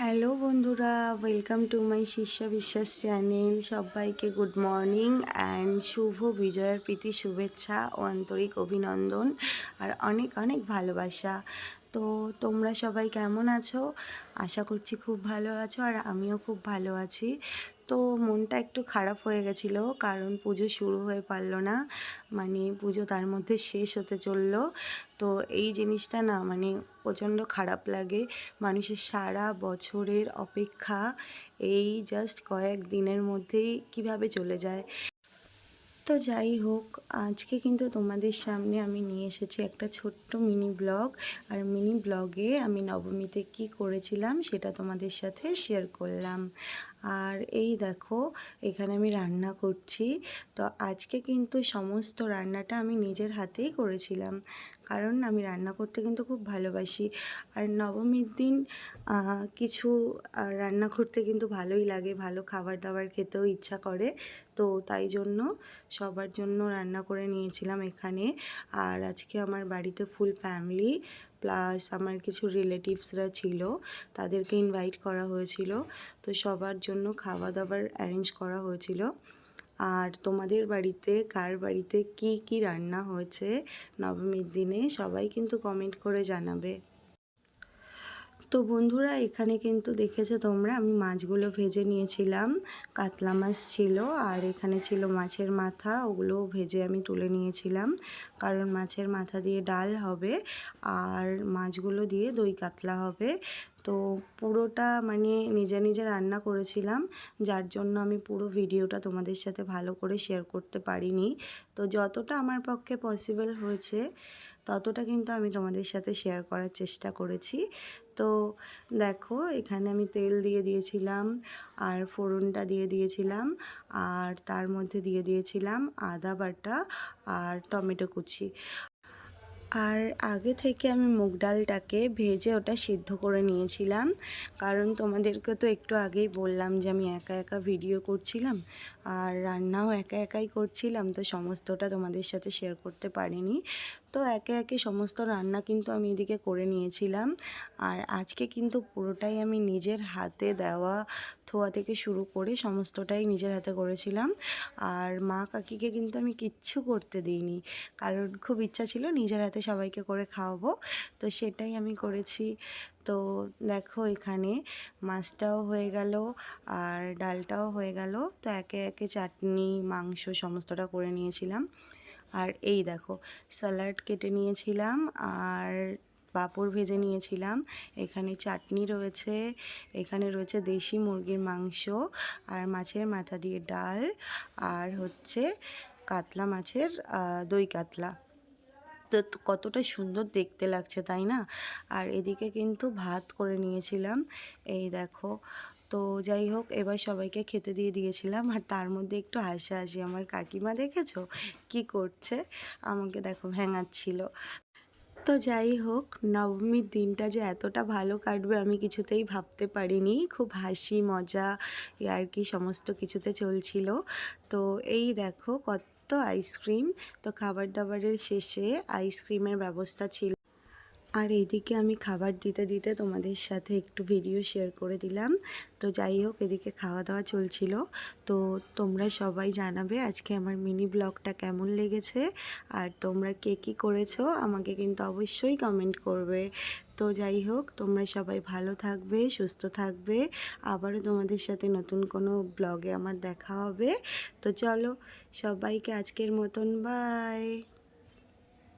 Hello বন্ধুরা welcome to my Shirsha বিশ্বাস channel সবাইকে গুড মর্নিং অ্যান্ড শুভ বিজয়ের প্রীতি, শুভেচ্ছা ও আন্তরিক অভিনন্দন আর অনেক অনেক ভালোবাসা। তো তোমরা সবাই কেমন আছো? আশা করছি খুব ভালো আছো আর আমিও খুব ভালো আছি। তো মনটা একটু খারাপ হয়ে গেছিল, কারণ পুজো শুরু হয়ে পারল না। মানে পুজো তার মধ্যে শেষ হতে চলল। তো এই জিনিসটা না মানে প্রচণ্ড খারাপ লাগে। মানুষের সারা বছরের অপেক্ষা এই জাস্ট কয়েক দিনের মধ্যেই কীভাবে চলে যায়। তো যাই হোক, আজকে কিন্তু তোমাদের সামনে আমি নিয়ে এসেছি একটা ছোট্ট মিনি ব্লগ। আর মিনি ব্লগে আমি নবমীতে কি করেছিলাম সেটা তোমাদের সাথে শেয়ার করলাম। আর এই দেখো, এখানে আমি রান্না করছি। তো আজকে কিন্তু সমস্ত রান্নাটা আমি নিজের হাতেই করেছিলাম। কারণ আমি রান্না করতে কিন্তু খুব ভালোবাসি। আর নবমীর দিন কিছু রান্না করতে কিন্তু ভালোই লাগে। ভালো খাবার দাবার খেতেও ইচ্ছা করে। তো তাই জন্য সবার জন্য রান্না করে নিয়েছিলাম এখানে। আর আজকে আমার বাড়িতে ফুল ফ্যামিলি প্লাস আমার কিছু রিলেটিভসরা ছিল, তাদেরকে ইনভাইট করা হয়েছিল। তো সবার জন্য খাওয়া দাবার অ্যারেঞ্জ করা হয়েছিল। আর তোমাদের বাড়িতে, কার বাড়িতে কি কি রান্না হয়েছে নবমীর দিনে সবাই কিন্তু কমেন্ট করে জানাবে। তো বন্ধুরা, এখানে কিন্তু দেখেছ তোমরা, আমি মাছগুলো ভেজে নিয়েছিলাম। কাতলা মাছ ছিল আর এখানে ছিল মাছের মাথা, ওগুলো ভেজে আমি তুলে নিয়েছিলাম। কারণ মাছের মাথা দিয়ে ডাল হবে আর মাছগুলো দিয়ে দই কাতলা হবে। তো পুরোটা মানে নিজে নিজে রান্না করেছিলাম, যার জন্য আমি পুরো ভিডিওটা তোমাদের সাথে ভালো করে শেয়ার করতে পারিনি। তো যতটা আমার পক্ষে পসিবল হয়েছে ততটা কিন্তু আমি তোমাদের সাথে শেয়ার করার চেষ্টা করেছি। তো দেখো, এখানে আমি তেল দিয়ে দিয়েছিলাম, আর ফোড়নটা দিয়ে দিয়েছিলাম, আর তার মধ্যে দিয়ে দিয়েছিলাম আদা বাটা আর টমেটো কুচি। আর আগে থেকে আমি মুগ ডালটাকে ভেজে ওটা সিদ্ধ করে নিয়েছিলাম। কারণ তোমাদেরকে তো একটু আগেই বললাম যে আমি একা একা ভিডিও করছিলাম আর রান্নাও একা একাই করছিলাম, তো সমস্তটা তোমাদের সাথে শেয়ার করতে পারিনি। তো একে একে সমস্ত রান্না কিন্তু আমি এদিকে করে নিয়েছিলাম। আর আজকে কিন্তু পুরোটাই আমি নিজের হাতে দেওয়া থোয়া থেকে শুরু করে সমস্তটাই নিজের হাতে করেছিলাম। আর মা কাকিকে কিন্তু আমি কিচ্ছু করতে দিইনি। কারণ খুব ইচ্ছা ছিল নিজের হাতে সবাইকে করে খাওয়াবো। তো সেটাই আমি করেছি। তো দেখো এখানে মাছটাও হয়ে গেল আর ডালটাও হয়ে গেল। তো একে একে চাটনি, মাংস সমস্তটা করে নিয়েছিলাম। আর এই দেখো, স্যালাড কেটে নিয়েছিলাম। আর পাঁপড় ভেজে নিয়েছিলাম। এখানে চাটনি রয়েছে, এখানে রয়েছে দেশি মুরগির মাংস আর মাছের মাথা দিয়ে ডাল আর হচ্ছে কাতলা মাছের দই কাতলা। তো কতটা সুন্দর দেখতে লাগছে, তাই না? আর এদিকে কিন্তু ভাত করে নিয়েছিলাম। এই দেখো, তো যাই হোক, এবার সবাইকে খেতে দিয়ে দিয়েছিলাম। আর তার মধ্যে একটু হাসি আমার কাকিমা দেখেছ? কি করছে? আমাকে দেখো ভেঙাচ্ছিল। তো যাই হোক, নবমীর দিনটা যে এতটা ভালো কাটবে আমি কিছুতেই ভাবতে পারিনি। খুব হাসি, মজা আর কি সমস্ত কিছুতে চলছিল। তো এই দেখো কত আইসক্রিম তো খাবার দাবারের শেষে আইসক্রিমের ব্যবস্থা ছিল। আর এদিকে আমি খাবার দিতে দিতে তোমাদের সাথে একটু ভিডিও শেয়ার করে দিলাম। তো যাই হোক, এদিকে খাওয়া দাওয়া চলছিল। তো তোমরা সবাই জানাবে আজকে আমার মিনি ব্লগটা কেমন লেগেছে আর তোমরা কে কী করেছ আমাকে কিন্তু অবশ্যই কমেন্ট করবে। তো যাই হোক, তোমরা সবাই ভালো থাকবে, সুস্থ থাকবে। আবারও তোমাদের সাথে নতুন কোনো ব্লগে আমার দেখা হবে। তো চলো, সবাইকে আজকের মতন বাই